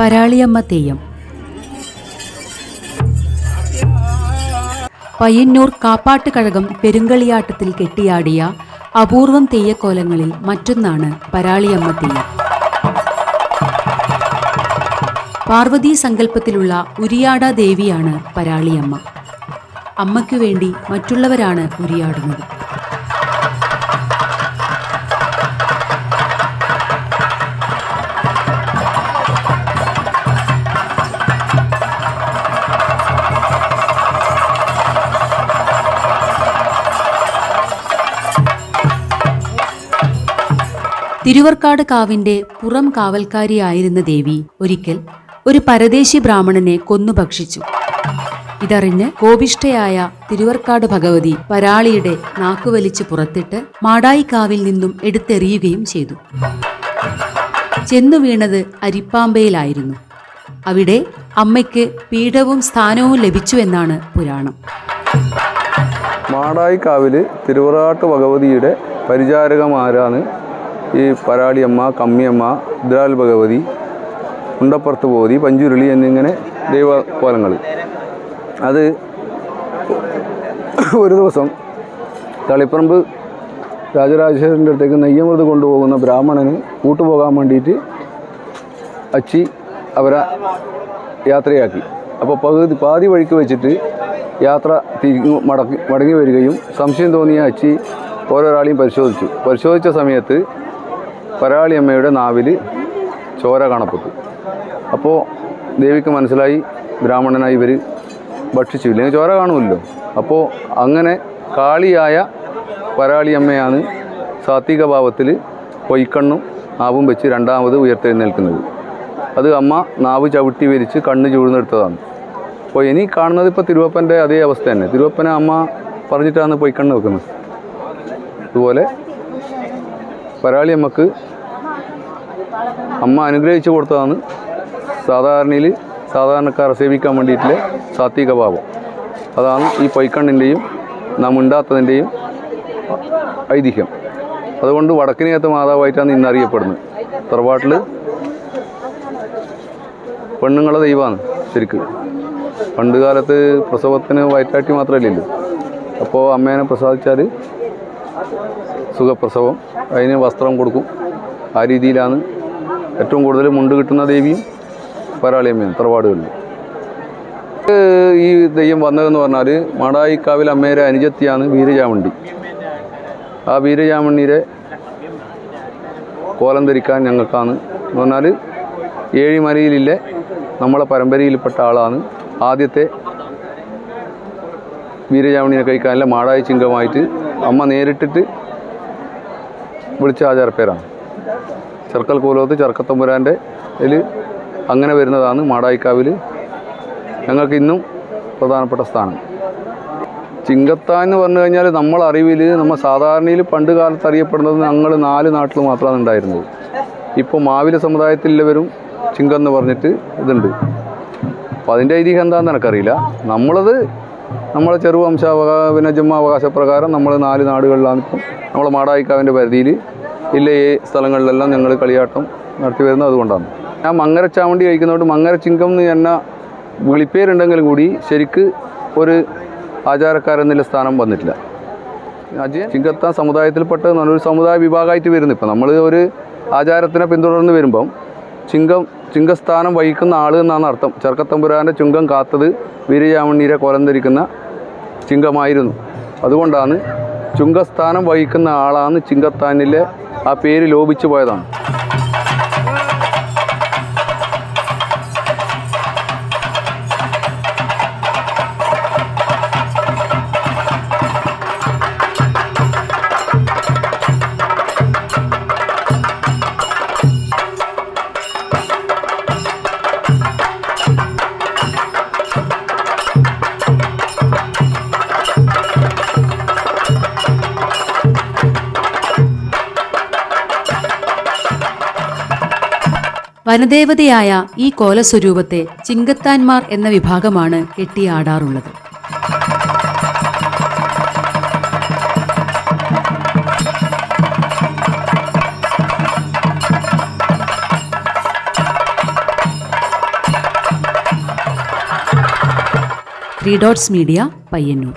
പരാളിയമ്മ തെയ്യം പയ്യന്നൂർ കാപ്പാട്ട് കഴകം പെരുങ്കളിയാട്ടത്തിൽ കെട്ടിയാടിയ അപൂർവം തെയ്യക്കോലങ്ങളിൽ മറ്റൊന്നാണ് പരാളിയമ്മ തെയ്യം പാർവതി സങ്കല്പത്തിലുള്ള ഉരിയാട ദേവിയാണ് പരാളിയമ്മ. അമ്മയ്ക്കു വേണ്ടി മറ്റുള്ളവരാണ് ഉരിയാടുന്നത്. തിരുവർക്കാട് കാവിന്റെ പുറം കാവൽക്കാരിയായിരുന്ന ദേവി ഒരിക്കൽ ഒരു പരദേശി ബ്രാഹ്മണനെ കൊന്നു ഭക്ഷിച്ചു. ഇതറിഞ്ഞ് കോപിഷ്ഠയായ തിരുവർക്കാട് ഭഗവതി പരാളിയുടെ നാക്കുവലിച്ച് പുറത്തിട്ട് മാടായിക്കാവിൽ നിന്നും എടുത്തെറിയുകയും ചെയ്തു. ചെന്നു വീണത് അരിപ്പാമ്പയിലായിരുന്നു. അവിടെ അമ്മയ്ക്ക് പീഠവും സ്ഥാനവും ലഭിച്ചു എന്നാണ് പുരാണം. മാടായിക്കാവിൽ തിരുവറാട്ട് ഭഗവതിയുടെ പരിചാരകമാരാണ് ഈ പരാളിയമ്മ കമ്മിയമ്മ ദ്രാൽ ഭഗവതി ഉണ്ടപ്പുറത്ത് പോതി പഞ്ചുരുളി എന്നിങ്ങനെ ദൈവകോലങ്ങൾ അത് ഒരു ദിവസം തളിപ്പറമ്പ് രാജരാജേശ്വരന്റെ അടുത്തേക്ക് നെയ്യമൃത് കൊണ്ടുപോകുന്ന ബ്രാഹ്മണന് കൂട്ടുപോകാൻ വേണ്ടിയിട്ട് അച്ചി അവരെ യാത്രയാക്കി. അപ്പോൾ പകുതി പാതി വഴിക്ക് വെച്ചിട്ട് യാത്ര തിരിഞ്ഞു മടക്കി മടങ്ങി വരികയും സംശയം തോന്നിയ അച്ചി ഓരോരാളെയും പരിശോധിച്ചു. പരിശോധിച്ച സമയത്ത് പരാളിയമ്മയുടെ നാവിൽ ചോര കാണപ്പെട്ടു. അപ്പോൾ ദേവിക്ക് മനസ്സിലായി ബ്രാഹ്മണനായി ഇവർ ഭക്ഷിച്ചു ഇല്ലെങ്കിൽ ചോര കാണുമല്ലോ. അപ്പോൾ അങ്ങനെ കാളിയായ പരാളിയമ്മയാണ് സാത്വിക ഭാവത്തിൽ പൊയ്ക്കണ്ണും നാവും വെച്ച് രണ്ടാമത് ഉയർത്തെഴുന്നേൽക്കുന്നത്. അത് അമ്മ നാവ് ചവിട്ടി വരിച്ച് കണ്ണ് ചൂഴ്ന്നെടുത്തതാണ്. അപ്പോൾ ഇനി കാണുന്നത് ഇപ്പോൾ തിരുവപ്പന്റെ അതേ അവസ്ഥ തന്നെ. തിരുവപ്പനെ അമ്മ പറഞ്ഞിട്ടാണ് പൊയ്ക്കണ്ണ് വെക്കുന്നത്. അതുപോലെ പരാളിയമ്മക്ക് അമ്മ അനുഗ്രഹിച്ചു കൊടുത്തതാണ്. സാധാരണയിൽ സാധാരണക്കാരെ സേവിക്കാൻ വേണ്ടിയിട്ടുള്ള സാത്വിക ഭാവം. അതാണ് ഈ പൊയ്ക്കണ്ണിന്റെയും നാം ഉണ്ടാത്തതിന്റെയും ഐതിഹ്യം. അതുകൊണ്ട് വടക്കിനകത്ത് മാതാവായിട്ടാണ് ഇന്ന് അറിയപ്പെടുന്നത്. തറവാട്ടിൽ പെണ്ണുങ്ങളെ ദൈവമാണ് ശരിക്ക്. പണ്ട് കാലത്ത് പ്രസവത്തിന് വയറ്റാട്ടി മാത്രമല്ലല്ലോ. അപ്പോൾ അമ്മേനെ പ്രസാദിച്ചാൽ സുഖപ്രസവം അതിന് വസ്ത്രം കൊടുക്കും. ആ രീതിയിലാണ് ഏറ്റവും കൂടുതൽ മുണ്ട് കിട്ടുന്ന ദേവിയും പരാളിയമ്മയും തറവാടുകളിൽ. ഈ ദെയ്യം വന്നതെന്ന് പറഞ്ഞാൽ മാടായിക്കാവിൽ അമ്മയുടെ അനുജത്തിയാണ് വീരചാമണ്ടി ആ വീരചാമണ്ണിയുടെ കോലം ധരിക്കാൻ ഞങ്ങൾക്കാണ്. എന്ന് പറഞ്ഞാൽ ഏഴിമലയിലെ നമ്മളെ പരമ്പരയിൽപ്പെട്ട ആളാണ്. ആദ്യത്തെ വീരചാമണിനെ കഴിക്കാനുള്ള മാടായി ചിങ്കമായിട്ട് അമ്മ നേരിട്ടിട്ട് വിളിച്ച ആചാരപ്പേരാണ്. ചെർക്കൽ കൂലോത്ത് ചെറുക്കത്തമ്പുരാന്റെ ഇതിൽ അങ്ങനെ വരുന്നതാണ് മാടായിക്കാവിൽ. ഞങ്ങൾക്ക് ഇന്നും പ്രധാനപ്പെട്ട സ്ഥാനം. ചിങ്കത്താൻ എന്ന് പറഞ്ഞു കഴിഞ്ഞാൽ നമ്മൾ അറിവിൽ നമ്മൾ സാധാരണയിൽ പണ്ട് കാലത്ത് അറിയപ്പെടുന്നത് ഞങ്ങൾ നാല് നാട്ടിൽ മാത്രമാണ് ഉണ്ടായിരുന്നത്. ഇപ്പോൾ മാവില സമുദായത്തിലുള്ളവരും ചിങ്കം എന്ന് പറഞ്ഞിട്ട് ഇതുണ്ട്. അപ്പോൾ അതിന്റെ ഐതിഹ്യം എന്താണെന്ന് എനിക്കറിയില്ല. നമ്മളത് നമ്മളെ ചെറുവംശാവകാ പിന്നെ ജന്മാവകാശ പ്രകാരം നമ്മൾ നാല് നാടുകളിലാണ് ഇപ്പം നമ്മളെ മാടായിക്കാവിന്റെ പരിധിയിൽ ഇല്ല ഈ സ്ഥലങ്ങളിലെല്ലാം ഞങ്ങൾ കളിയാട്ടം നടത്തി വരുന്നത് അതുകൊണ്ടാണ്. ഞാൻ മങ്ങര ചാവണ്ടി കഴിക്കുന്നതുകൊണ്ട് മങ്ങര ചിങ്കം എന്ന് എന്ന വിളിപ്പേരുണ്ടെങ്കിലും കൂടി ശരിക്ക് ഒരു ആചാരക്കാരെന്നുള്ള സ്ഥാനം വന്നിട്ടില്ല. അജയൻ ചിങ്കത്താൻ സമുദായത്തിൽപ്പെട്ട നല്ലൊരു സമുദായ വിഭാഗമായിട്ട് വരുന്നു ഇപ്പം. നമ്മൾ ഒരു ആചാരത്തിനെ പിന്തുടർന്ന് വരുമ്പം ചിങ്കം ചിങ്കസ്ഥാനം വഹിക്കുന്ന ആൾ എന്നാണ് അർത്ഥം. ചെറുക്കത്തമ്പുരാന്റെ ചുങ്കം കാത്തത് വീരചാമണ്ണീരെ കൊലന്തിരിക്കുന്ന ചിങ്കമായിരുന്നു. അതുകൊണ്ടാണ് ചുങ്കസ്ഥാനം വഹിക്കുന്ന ആളാണ് ചിങ്കത്താനിലെ ആ പേര് ലോപിച്ചു പോയതാണ്. വനദേവതയായ ഈ കോലസ്വരൂപത്തെ ചിങ്കത്താൻമാർ എന്ന വിഭാഗമാണ് കെട്ടിയാടാറുള്ളത് ത്രീ ഡോട്ട്സ് മീഡിയ പയ്യന്നൂർ.